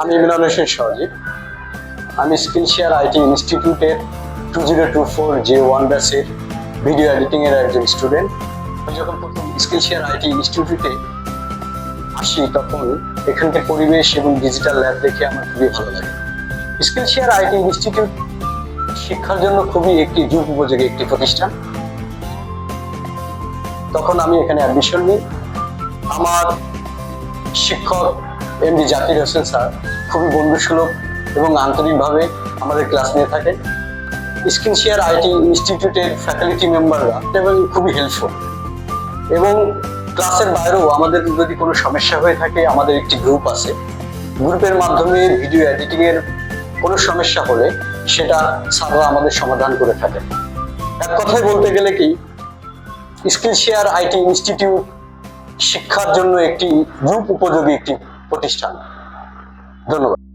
আমি ইমরান হোসেন সহজিব আমি স্কিল শেয়ার আইটি ইনস্টিটিউটের two zero two four J one ব্যাচের ভিডিও এডিটিংয়ের একজন স্টুডেন্ট আমি যখন প্রথম স্কিল শেয়ার আইটি ইনস্টিটিউটে আসি, তখন এখানকার পরিবেশ এবং ডিজিটাল ল্যাব দেখে আমার খুবই ভালো লাগে। স্কিল শেয়ার আইটি ইনস্টিটিউট শিক্ষার জন্য খুবই একটি যুগ উপযোগী একটি প্রতিষ্ঠান। তখন আমি এখানে অ্যাডমিশন নিই। আমার শিক্ষক এমডি জাকির হোসেন স্যার খুবই বন্ধুসুলভ এবং আন্তরিকভাবে আমাদের ক্লাস নিয়ে থাকেন স্কিন শেয়ার আইটি ইনস্টিটিউটের ফ্যাকাল্টি মেম্বাররা এবং খুবই হেল্পফুল এবং ক্লাসের বাইরেও আমাদের যদি কোনো সমস্যা হয়ে থাকে, আমাদের একটি গ্রুপ আছে। গ্রুপের মাধ্যমে ভিডিও এডিটিংয়ের কোনো সমস্যা হলে সেটা স্যাররা আমাদের সমাধান করে থাকে। এক কথায় বলতে গেলে কি স্কিল শেয়ার আইটি ইনস্টিটিউট শিক্ষার জন্য একটি গ্রুপ উপযোগী একটি প্রতিষ্ঠান। ধন্যবাদ।